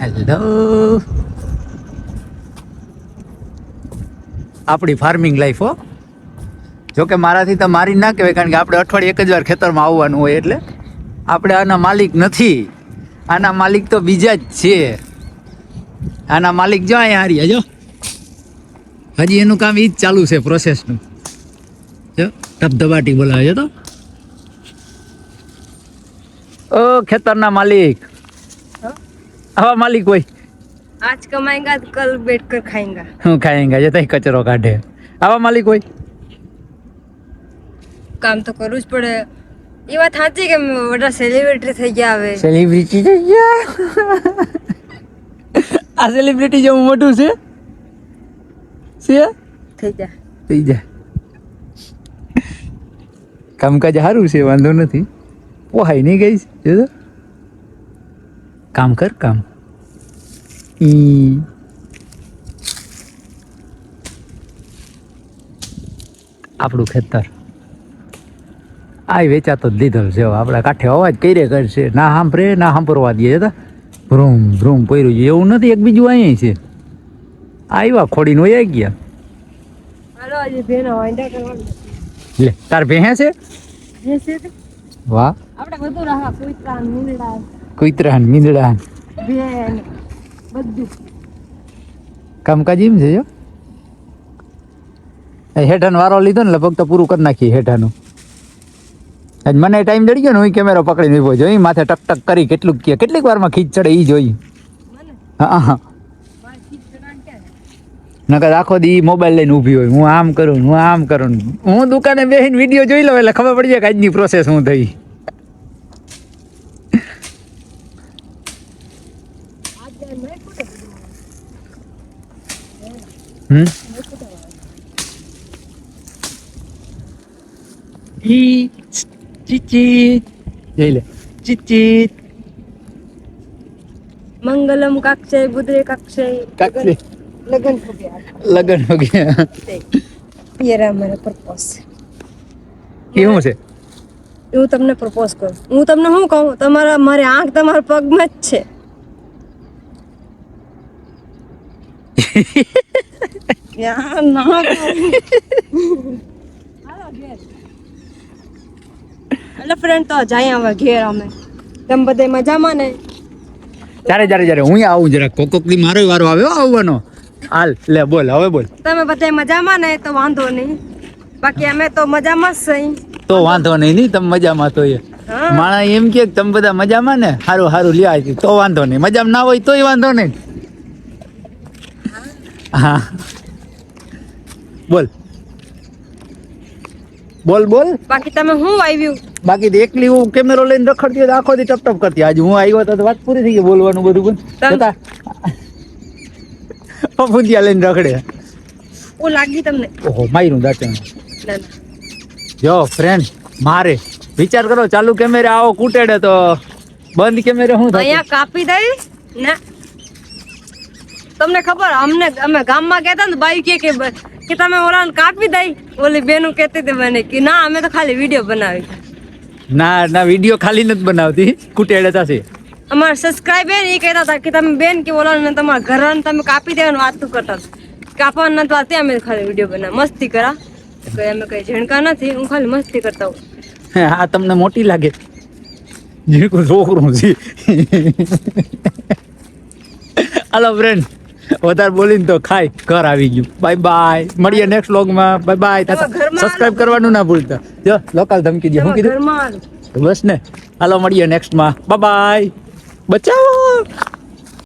Hello આપણી farming life હો. જોકે મારાથી તો મારી ના કહેવાય, કારણ કે આપણે અઠવાડિયે એક જ વાર ખેતરમાં આવવાનું હોય એટલે આપણે આના માલિક નથી. આના માલિક તો બીજા જ છે. આના માલિક જો અહીંયા હારી જો હજી એનું કામ એ જ ચાલુ છે પ્રોસેસનું જો ધબધબાટી બોલાવે છે તો. ઓ ખેતરના માલિક. આવા માલિક હોય. આજ કમાયેગા કલ બેઠ કર ખાયેગા હું ખાયેગા જતા કચરો કાઢે. આવા માલિક હોય. કામ તો કરવું જ પડે. એ વાત સાચી કે બધા સેલિબ્રિટી થઈ ગયા હવે? સેલિબ્રિટી થઈ ગયા? આ સેલિબ્રિટી જેવું મોટું છે? છે? થઈ જા થઈ જા કામકાજ સારું છે વાંધો નથી. પોહાઈ નહીં ગઈ છે કામ કર કામ. ઈ આપણું ખેતર. આ વેચાતો જ લીધો છે આપણા કાંઠે અવાજ કરે કરશે. ના સાંભળે ના સાંભળવા દે હતા ભ્રૂમ ભ્રૂમ પહેર્યું છે. એવું નથી એક બીજું અહીંયા છે. આવ્યા ખોડીને વયા ગયા. લે તાર ભેહે છે? વાહ. આપણે બધું રાખા કુતરા મીંદડા. કુતરા મીંદડા. બધું કામકાજ એમ છે જો? હેઠાનો વારો લીધો ને લગભગ તો પૂરું કરી નાખીએ હેઠાનું. આજ મને ટાઈમ જડી ગયો ને હું કેમેરો પકડીને ઊભો જોઈ માથે ટક ટક કરી કેટલું કે કેટલીક વારમાં ખીચ ચડે એ જોઈ. હા હા. નકર આખો દી મોબાઈલ લઈને ઊભી હોય. હું આમ કરું હું આમ કરું હું દુકાને બેસીને વીડિયો જોઈ લઉં એટલે ખબર પડી જાય કે આજની પ્રોસેસ શું થઈ. આજ નહીં ફૂટે હમ ઈ ચીચી જઈ લે ચીચી મંગલમ કાક્ષય બુદ્રે કાક્ષય કાક્ષય. લગન હો ગયા લગન હો ગયા ये रहा मेरा प्रपोज કેવું છે હું તમને પ્રપોઝ કરું હું તમને શું કહું તમારા મારી આંખ તમારા પગમાં જ છે યાર ના એટલે ફ્રેન્ડ તો જાય હવે ઘેર અમે. તમે બધે મજામાં ને? જ્યારે જ્યારે જ્યારે હું આવું જરાક. કોકોક કોક મારો વારો આવ્યો આવવાનો હાલ લે બોલ હવે બોલ. તમે બધે મજામાં ને? તો વાંધો નહીં. બાકી અમે તો મજામાં જ સહી તો વાંધો નહીં નહીં તમે મજામાં તો એ. માણા એમ કે તમે બધા મજામાં ને? સારું સારું લ્યા તો વાંધો નહીં. મજામાં ના હોય તોય વાંધો નહીં. હા. બોલ. બોલ બોલ. બાકી તમે હું આવ્યું બાકી એકલી હું કેમેરો લઈને રખડતી હોય આખો દી ટપ ટપ કરતી. આજે હું આવ્યો તો વાત પૂરી થઈ ગઈ બોલવાનું બધું પણ. તમ- લઈને રખડે. ઓ લાગી તમને? ઓહો માયરું દાંતણ. જો ફ્રેન્ડ મારે. વિચાર કરો ચાલુ કેમેરે આવો કૂટેડે તો. બંધ કેમેરે હું અહીંયા કાપી દઈ ને. તમને ખબર અમને અમે ગામમાં કહેતા ને બાઈ કે કે કે તમે ઓલાને કાપી દઈ. ઓલી બેનું કહેતી હતી મને કે ના અમે તો ખાલી વીડિયો બનાવી. ના ના વીડિયો ખાલી નથી બનાવતી. કૂટેડે છે અમારા સબસ્ક્રાઈબર એ કહેતા હતા કે તમે બેન કે ઓલાને તમારા ઘરને તમે કાપી દેવાનું વાતું કરતા કાપવાનું નથી વાતે અમે ખાલી વીડિયો બનાવ મસ્તી કરા. તો અમે કઈ ઝીણકા નથી હું ખાલી મસ્તી કરતા હોઉં. હા તમને મોટી લાગે. ઝીણકું છોકરું છે. હાલો ફ્રેન્ડ વધારે બોલીને તો ખાય ઘર આવી ગયું. બાય બાય મળીએ નેક્સ્ટ વ્લોગમાં બાય બાય સબસ્ક્રાઇબ કરવાનું ના ભૂલતા. જો લોકલ ધમકી દે. હું કીધું? બસ ને. હાલો મળીએ નેક્સ્ટમાં બાય બાય બચાવો.